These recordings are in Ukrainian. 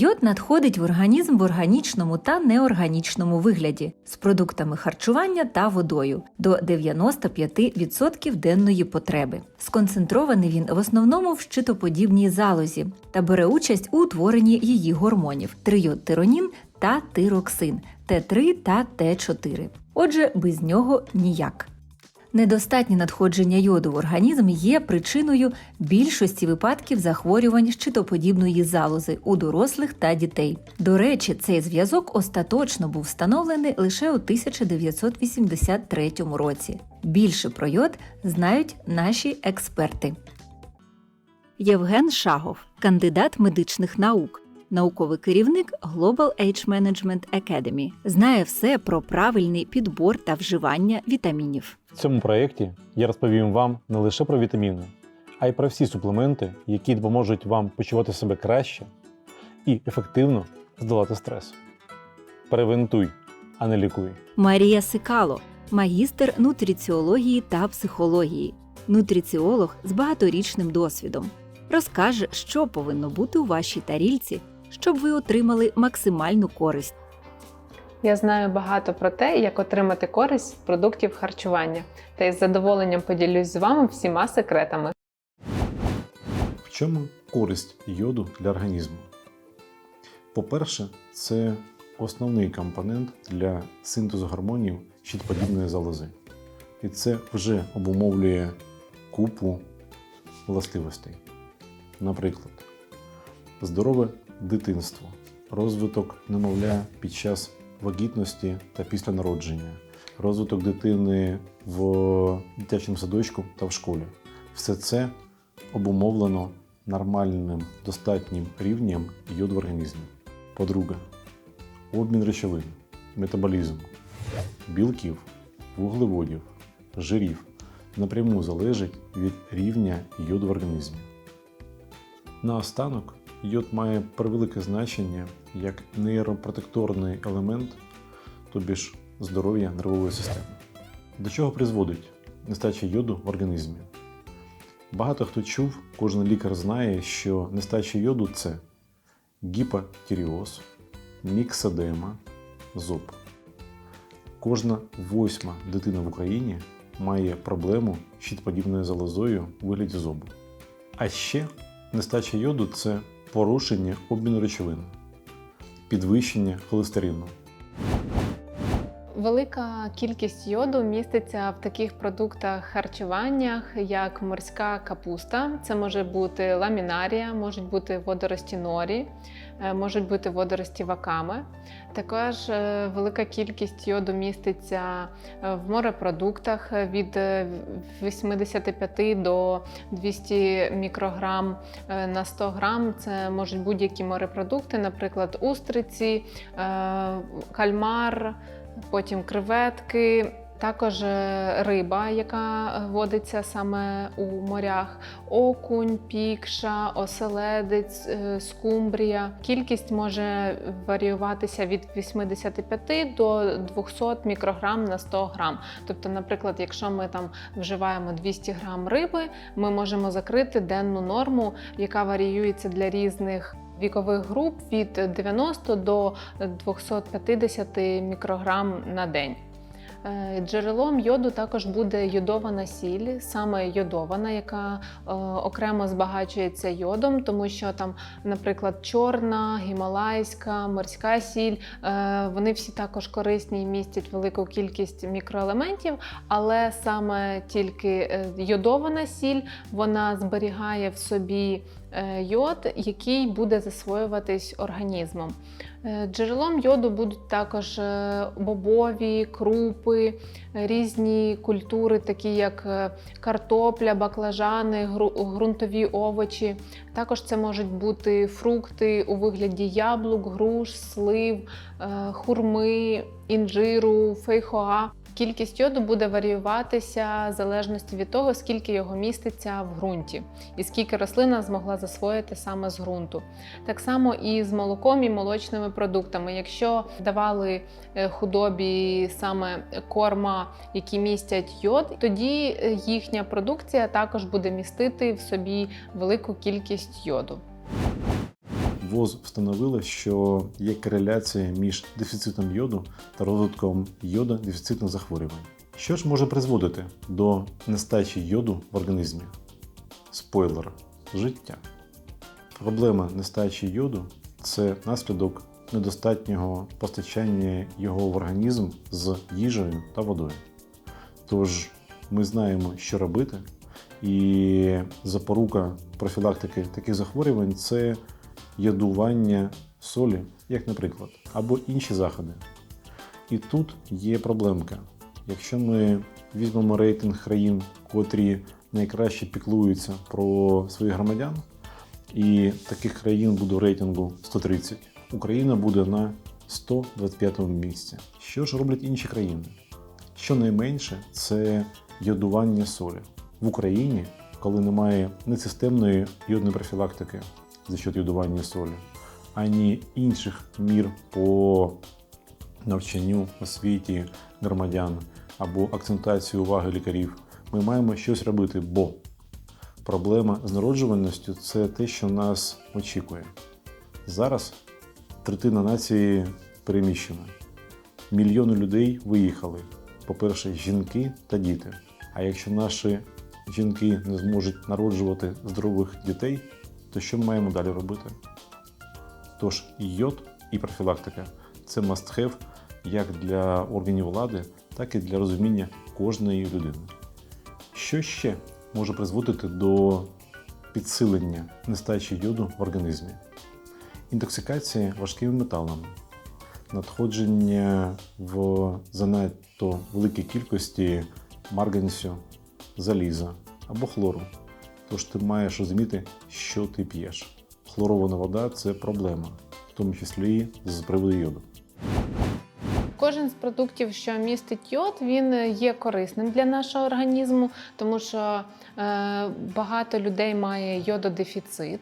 Йод надходить в організм в органічному та неорганічному вигляді з продуктами харчування та водою до 95% денної потреби. Сконцентрований він в основному в щитоподібній залозі та бере участь у утворенні її гормонів трийодтиронін та тироксин Т3 та Т4. Отже, без нього ніяк. Недостатнє надходження йоду в організм є причиною більшості випадків захворювань щитоподібної залози у дорослих та дітей. До речі, цей зв'язок остаточно був встановлений лише у 1983 році. Більше про йод знають наші експерти. Євген Шагов, кандидат медичних наук, науковий керівник Global Age Management Academy, знає все про правильний підбор та вживання вітамінів. В цьому проєкті я розповім вам не лише про вітаміни, а й про всі суплементи, які допоможуть вам почувати себе краще і ефективно здолати стрес. Превентуй, а не лікуй. Марія Сикало, магістр нутриціології та психології, нутриціолог з багаторічним досвідом, розкаже, що повинно бути у вашій тарільці, щоб ви отримали максимальну користь. Я знаю багато про те, як отримати користь з продуктів харчування, та із задоволенням поділюсь з вами всіма секретами. В чому користь йоду для організму? По-перше, це основний компонент для синтезу гормонів щитоподібної залози. І це вже обумовлює купу властивостей. Наприклад, здорове дитинство, розвиток немовля під час вагітності та після народження, розвиток дитини в дитячому садочку та в школі. Все це обумовлено нормальним достатнім рівнем йоду в організмі. По-друге, обмін речовин, метаболізм, білків, вуглеводів, жирів напряму залежить від рівня йоду в організмі. Наостанок, йод має превелике значення як нейропротекторний елемент, тобі ж здоров'я нервової системи. До чого призводить нестача йоду в організмі? Багато хто чув, кожен лікар знає, що нестача йоду це гіпотіріоз, міксадема, зоб. Кожна восьма дитина в Україні має проблему з щитоподібною залозою у вигляді зобу. А ще нестача йоду це порушення обміну речовин, підвищення холестерину, Велика кількість йоду міститься в таких продуктах харчування, як морська капуста. Це може бути ламінарія, можуть бути водорості норі, е, можуть бути водорості ваками. Також е, велика кількість йоду міститься е, в морепродуктах від е, 85 до 200 мікрограм на 100 грам. Це можуть будь-які морепродукти, наприклад, устриці, кальмар потім креветки. Також е, риба, яка водиться саме у морях, окунь, пікша, оселедець, е, скумбрія. Кількість може варіюватися від 85 до 200 мікрограм на 100 грам. Тобто, наприклад, якщо ми там вживаємо 200 грам риби, ми можемо закрити денну норму, яка варіюється для різних вікових груп від 90 до 250 мікрограм на день. Е, Джерелом йоду також буде йодована сіль, саме йодована, яка е, окремо збагачується йодом, тому що там, наприклад, чорна, гімалайська, морська сіль, е, вони всі також корисні і містять велику кількість мікроелементів, але саме тільки йодована сіль вона зберігає в собі йод, який буде засвоюватись організмом. Джерелом йоду будуть також бобові, крупи, е, різні культури, такі як е, картопля, баклажани, ґрунтові овочі. Також це можуть бути фрукти у вигляді яблук, груш, слив, е, хурми, інжиру, фейхоа. Кількість йоду буде варіюватися в залежності від того, скільки його міститься в ґрунті, і скільки рослина змогла засвоїти саме з ґрунту. Так само і з молоком і молочними продуктами. Якщо давали е, худобі саме корма, які містять йод, тоді е, їхня продукція також буде містити в собі велику кількість йоду. ВОЗ встановила, що є кореляція між дефіцитом йоду та розвитком йода дефіцитних захворювань. Що ж може призводити до нестачі йоду в організмі? Спойлер життя. Проблема нестачі йоду це наслідок недостатнього постачання його в організм з їжею та водою. Тож ми знаємо, що робити, і запорука профілактики таких захворювань це ядування солі, як наприклад, або інші заходи. І тут є проблемка. Якщо ми візьмемо рейтинг країн, котрі найкраще піклуються про своїх громадян, і таких країн буде в рейтингу 130, Україна буде на 125 місці. Що ж роблять інші країни? Щонайменше це йодування солі. В Україні, коли немає ні системної йодної профілактики за счет йодування солі, ані інших мір по навчанню освіті громадян або акцентації уваги лікарів, ми маємо щось робити, бо проблема з народжуваністю це те, що нас очікує. Зараз третина нації переміщена. Мільйони людей виїхали. По-перше, жінки та діти. А якщо наші жінки не зможуть народжувати здорових дітей, то що ми маємо далі робити? Тож йод і профілактика це must have як для органів влади, так і для розуміння кожної людини. Що ще може призводити до підсилення нестачі йоду в організмі? Інтоксикація важкими металами, надходження в занадто великій кількості марганцю, заліза або хлору. Тож ти маєш розуміти, що ти п'єш. Хлорована вода це проблема, в тому числі з приводу йоду. Кожен з продуктів, що містить йод, він є корисним для нашого організму, тому що е, багато людей має йододефіцит.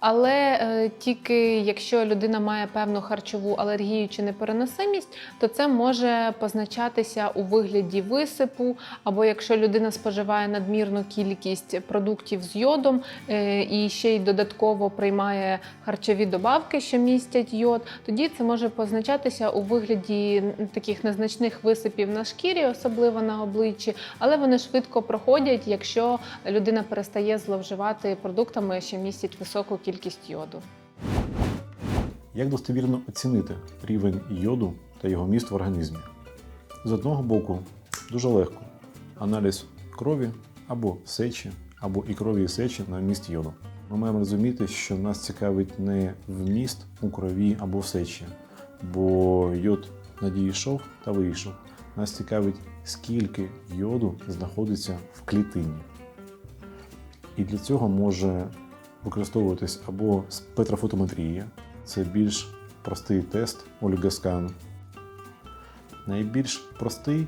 Але е, тільки якщо людина має певну харчову алергію чи непереносимість, то це може позначатися у вигляді висипу, або якщо людина споживає надмірну кількість продуктів з йодом е, і ще й додатково приймає харчові добавки, що містять йод, тоді це може позначатися у вигляді таких незначних висипів на шкірі, особливо на обличчі, але вони швидко проходять, якщо людина перестає зловживати продуктами, що містять високу кількість йоду. Як достовірно оцінити рівень йоду та його міст в організмі? З одного боку, дуже легко аналіз крові або сечі, або і крові і сечі на вміст йоду. Ми маємо розуміти, що нас цікавить не вміст у крові або в сечі, бо йод надійшов та вийшов. Нас цікавить, скільки йоду знаходиться в клітині. І для цього може використовуватись або спектрофотометрія, це більш простий тест олігоскан. Найбільш простий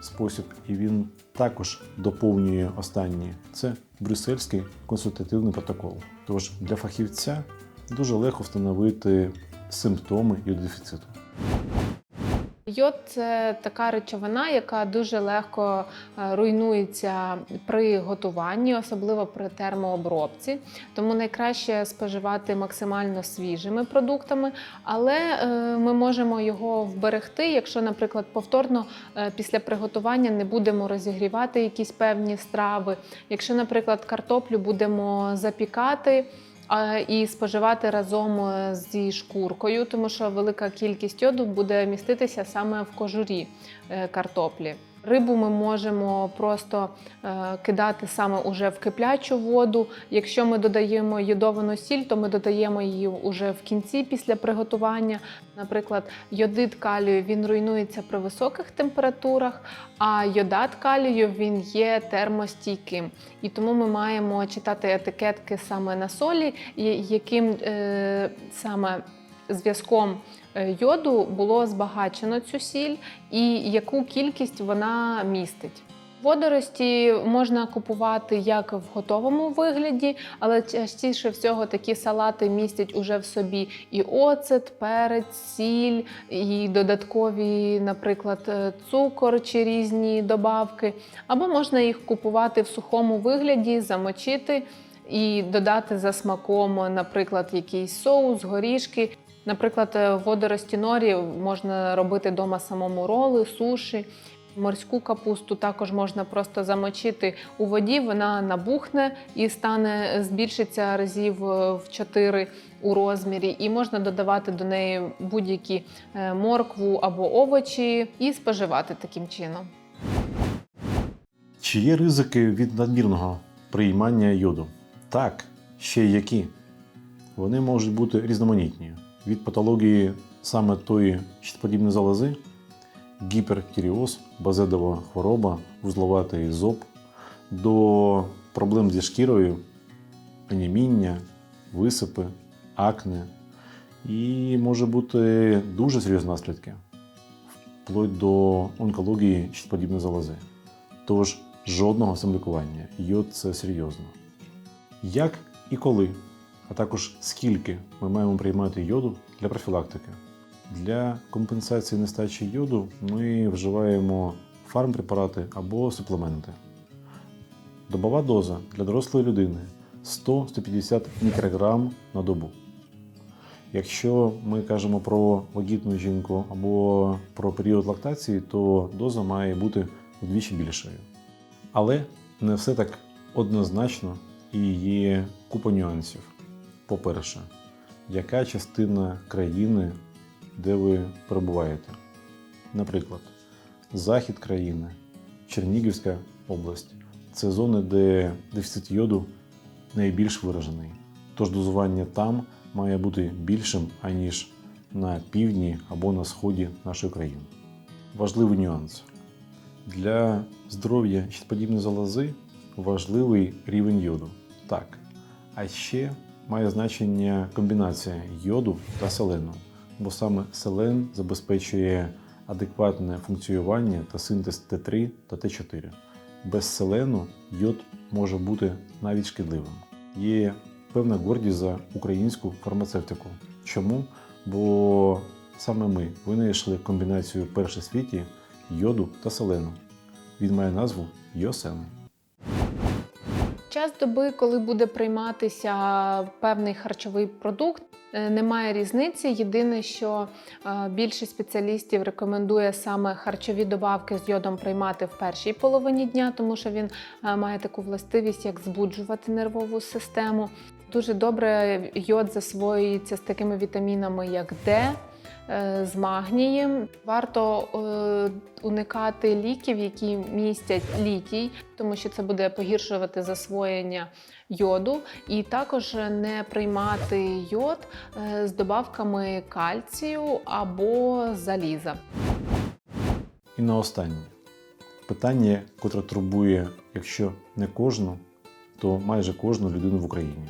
спосіб, і він також доповнює останній, це брюссельський консультативний протокол. Тож для фахівця дуже легко встановити симптоми йододефіциту. Йод це така речовина, яка дуже легко е, руйнується при готуванні, особливо при термообробці. Тому найкраще споживати максимально свіжими продуктами, але е, ми можемо його вберегти, якщо, наприклад, повторно е, після приготування не будемо розігрівати якісь певні страви. Якщо, наприклад, картоплю будемо запікати. І споживати разом е, зі шкуркою, тому що велика кількість йоду буде міститися саме в кожурі е, картоплі. Рибу ми можемо просто е, кидати саме уже в киплячу воду. Якщо ми додаємо йодовану сіль, то ми додаємо її уже в кінці після приготування. Наприклад, йодид калію він руйнується при високих температурах, а йодат калію він є термостійким. І тому ми маємо читати етикетки саме на солі, яким е, саме зв'язком йоду було збагачено цю сіль і яку кількість вона містить. Водорості можна купувати як в готовому вигляді, але частіше всього такі салати містять уже в собі і оцет, перець, сіль, і додаткові, наприклад, е, цукор чи різні добавки. Або можна їх купувати в сухому вигляді, замочити і додати за смаком, наприклад, якийсь соус, горішки. Наприклад, водорості норі можна робити вдома самому роли, суші. Морську капусту також можна просто замочити у воді, вона набухне і стане збільшиться разів е, в 4 у розмірі, і можна додавати до неї будь-які е, моркву або овочі і споживати таким чином. Чи є ризики від надмірного приймання йоду? Так, ще які. Вони можуть бути різноманітні. Від патології саме тої щитоподібної залози, гіпертіріоз, базедова хвороба, вузловатий зоб, до проблем зі шкірою, аніміння, висипи, акне. І може бути дуже серйозні наслідки, вплоть до онкології щитоподібної залози. Тож жодного самолікування. Йод це серйозно. Як і коли, а також скільки ми маємо приймати йоду для профілактики? Для компенсації нестачі йоду ми вживаємо фармпрепарати або суплементи. Добова доза для дорослої людини 100-150 мікрограм на добу. Якщо ми кажемо про вагітну жінку або про період лактації, то доза має бути вдвічі більшою. Але не все так однозначно і є купа нюансів. По-перше, яка частина країни, де ви перебуваєте? Наприклад, захід країни, Чернігівська область це зони, де дефіцит йоду найбільш виражений. Тож дозування там має бути більшим, аніж на півдні або на сході нашої країни. Важливий нюанс. Для здоров'я щитоподібної залози важливий рівень йоду. Так. А ще має значення комбінація йоду та селену, бо саме селен забезпечує адекватне функціонування та синтез Т3 та Т4. Без селену йод може бути навіть шкідливим. Є певна гордість за українську фармацевтику. Чому? Бо саме ми винайшли комбінацію в світі йоду та селену. Він має назву Йосен. Час доби, коли буде прийматися певний харчовий продукт, е, немає різниці. Єдине, що е, більшість спеціалістів рекомендує саме харчові добавки з йодом приймати в першій половині дня, тому що він е, має таку властивість, як збуджувати нервову систему. Дуже добре йод засвоюється з такими вітамінами, як Д. е, З магнієм варто е, уникати ліків, які містять літій, тому що це буде погіршувати засвоєння йоду, і також не приймати йод е, з добавками кальцію або заліза. І на останнє питання, котре турбує, якщо не кожну, то майже кожну людину в Україні.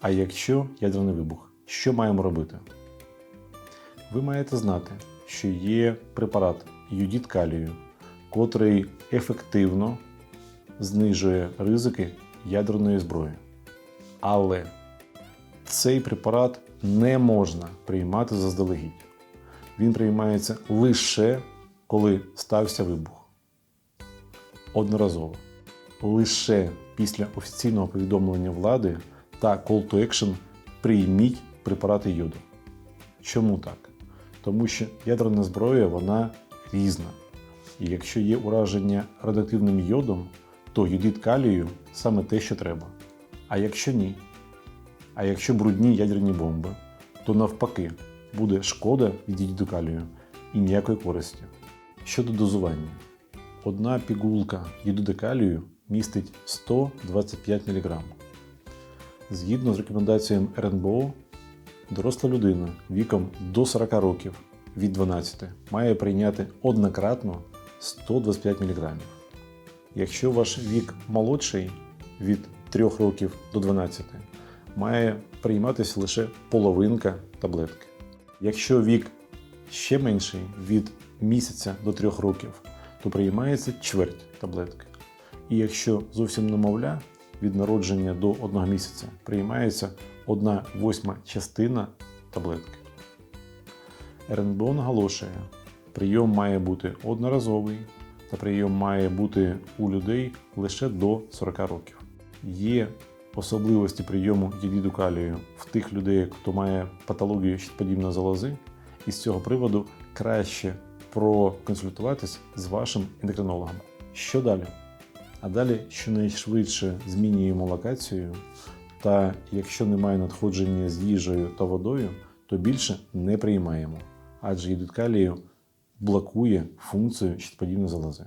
А якщо ядерний вибух, що маємо робити? Ви маєте знати, що є препарат юдіт калію, котрий ефективно знижує ризики ядерної зброї. Але цей препарат не можна приймати заздалегідь. Він приймається лише коли стався вибух. Одноразово. Лише після офіційного повідомлення влади та call to action прийміть препарати йоду. Чому так? Тому що ядерна зброя вона різна. І якщо є ураження радіоактивним йодом, то йодит калію саме те, що треба. А якщо ні, а якщо брудні ядерні бомби, то навпаки буде шкода від йодиту калію і ніякої користі. Щодо дозування, одна пігулка йодиду калію містить 125 мг. Згідно з рекомендаціями РНБО, доросла людина віком до 40 років від 12 має прийняти однократно 125 мг. Якщо ваш вік молодший від 3 років до 12, має прийматися лише половинка таблетки. Якщо вік ще менший від місяця до 3 років, то приймається чверть таблетки. І якщо зовсім немовля від народження до 1 місяця, приймається 1 восьма частина таблетки. РНБО наголошує, прийом має бути одноразовий та прийом має бути у людей лише до 40 років. Є особливості прийому єдиду калію в тих людей, хто має патологію щитоподібної залози, і з цього приводу краще проконсультуватись з вашим ендокринологом. Що далі? А далі щонайшвидше змінюємо локацію, та якщо немає надходження з їжею та водою, то більше не приймаємо, адже єдит калію блокує функцію щитоподібної залози.